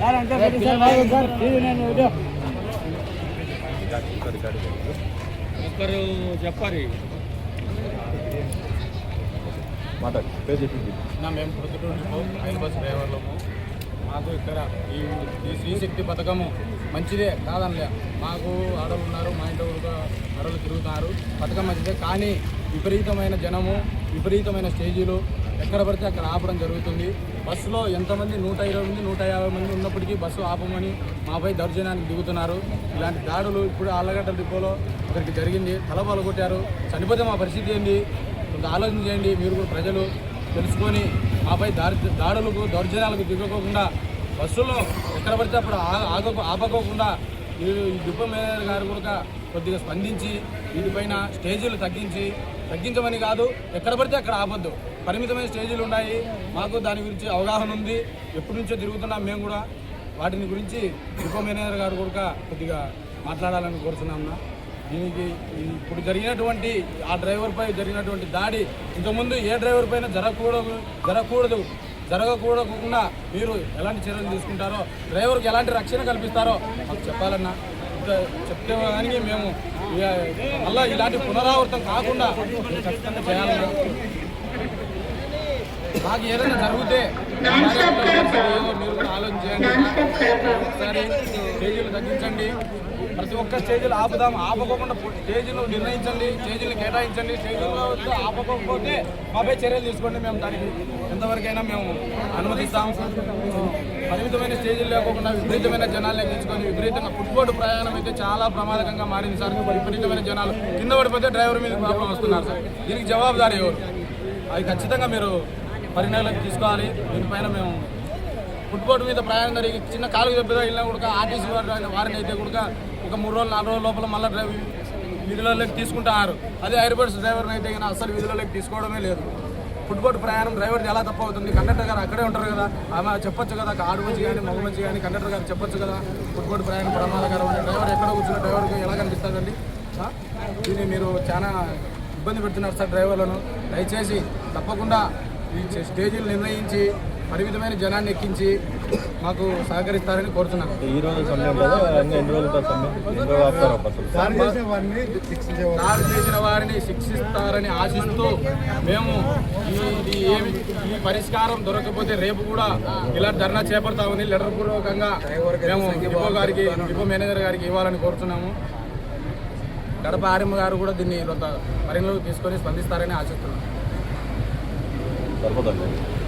Sir అంటే పెట్టి sir ఒక్కరు చెప్పాలి. నా మేము ప్రొద్దుటూరులో రైలు బస్ డ్రైవర్లము. మాకు ఇక్కడ ఈ ఈ శ్రీశక్తి పథకము మంచిదే కాదనలే. మాకు ఆడలు ఉన్నారు మా ఇంట్లో కూడా ఆడలు తిరుగుతున్నారు పథకం మంచిదే కానీ విపరీతమైన జనము విపరీతమైన స్టేజీలు ఎక్కడ పడితే అక్కడ ఆపడం జరుగుతుంది. బస్సులో ఎంతమంది? నూట ఇరవై మంది నూట యాభై మంది ఉన్నప్పటికీ బస్సు ఆపమని మాపై దౌర్జన్యానికి దిగుతున్నారు. ఇలాంటి దాడులు ఇప్పుడు ఆళ్ళగడ్డ డిపోలో ఒకరికి జరిగింది. తలబాలు కొట్టారు. చనిపోతే మా పరిస్థితి ఏంటి కొంత ఆలోచన చేయండి. మీరు కూడా ప్రజలు తెలుసుకొని మాపై దాడి దాడులకు దౌర్జన్యాలకు దిగకోకుండా బస్సులో ఎక్కడ పడితే అప్పుడు ఆ- ఆపకోకుండా ఈ ఈ డిపో మేనేజర్ గారు కూడా కొద్దిగా స్పందించి వీటిపైన స్టేజీలు తగ్గించి తగ్గించమని కాదు ఎక్కడ పడితే అక్కడ ఆపద్దు. పరిమితమైన స్టేజీలు ఉన్నాయి. మాకు దాని గురించి అవగాహన ఉంది. ఎప్పటి నుంచో తిరుగుతున్నాం మేము కూడా. వాటిని గురించి డిపో మేనేజర్ గారు కూడా కొద్దిగా మాట్లాడాలని కోరుతున్నాం దీనికి ఇప్పుడు జరిగినటువంటి ఆ డ్రైవర్పై జరిగినటువంటి దాడి ఇంతకుముందు ఏ డ్రైవర్ పైన జరగకూడదు జరగకూడదు జరగకూడకుండా మీరు ఎలాంటి చర్యలు తీసుకుంటారో డ్రైవర్కి ఎలాంటి రక్షణ కల్పిస్తారో మాకు చెప్పాలన్నా. చెప్తే కానీ మేము ఇక ఇలాంటి పునరావృతం కాకుండా ఖచ్చితంగా చేయాలన్నా మాకు ఏదైనా జరిగితే ఆలోచన చేయండి. ఒకసారి స్టేజీలు తగ్గించండి. ప్రతి ఒక్క స్టేజీలు ఆపుదాం ఆపకోకుండా స్టేజీలు నిర్ణయించండి స్టేజీలు కేటాయించండి. స్టేజీలో వస్తే ఆపకపోతే మాపై చర్యలు తీసుకోండి. మేము దానికి ఎంతవరకైనా మేము అనుమతిస్తాం. పరిమితమైన స్టేజీలు లేకుండా విపరీతమైన జనాలు ఎక్కించుకొని విపరీతంగా ఫుట్బోర్డు ప్రయాణం అయితే చాలా ప్రమాదకంగా మారింది సార్. విపరీతమైన జనాలు కింద పడిపోతే డ్రైవర్ మీద ప్రాబ్లం వస్తున్నారు సార్. దీనికి జవాబుదారి ఎవరు? అది ఖచ్చితంగా మీరు పరిణామాలకు తీసుకోవాలి. దీనిపైన మేము ఫుట్బోర్డు మీద ప్రయాణం జరిగి చిన్న కాలుకి దెబ్బ తగిలినా కూడా ఆర్టీసీ వారి వారిని అయితే కూడా ఒక మూడు రోజులు నాలుగు రోజుల లోపల మళ్ళీ డ్రైవ్ విధులలోకి తీసుకుంటారు. అదే ఎయిర్బడ్స్ డ్రైవర్ని అయితే కానీ అసలు విధులలోకి తీసుకోవడమే లేదు. ఫుట్బోర్డు ప్రయాణం డ్రైవర్ది ఎలా తప్ప అవుతుంది? కండక్టర్ గారు అక్కడే ఉంటారు కదా. ఆమె చెప్పొచ్చు కదా ఆడు మంచి కానీ మగ మంచి కానీ కండక్టర్ గారు చెప్పొచ్చు కదా ఫుట్బోర్డు ప్రయాణం ప్రమాదకరం డ్రైవర్ ఎక్కడ కూర్చున్న డ్రైవర్కి ఎలా కనిపిస్తుందండి? దీన్ని మీరు చాలా ఇబ్బంది పెడుతున్నారు సార్ డ్రైవర్లను. దయచేసి తప్పకుండా ఈ స్టేజీలు నిర్ణయించి పరిమితమైన జనాన్ని ఎక్కించి మాకు సహకరిస్తారని కోరుతున్నాను. ఈ రోజు సమయం? దాడి చేసిన వారిని శిక్షిస్తారని ఆశిస్తూ మేము ఈ- ఇది ఏమి ఈ పరిష్కారం దొరకకపోతే రేపు కూడా ఇలా ధర్నా చేపడతామని లెటర్ పూర్వకంగా మేము డిపో గారికి డిపో మేనేజర్ గారికి ఇవ్వాలని కోరుతున్నాము. గడప ఆర్ఎం గారు కూడా దీన్ని కొంత పరిగణలోకి తీసుకొని స్పందిస్తారని ఆశిస్తున్నాం. 等不等人。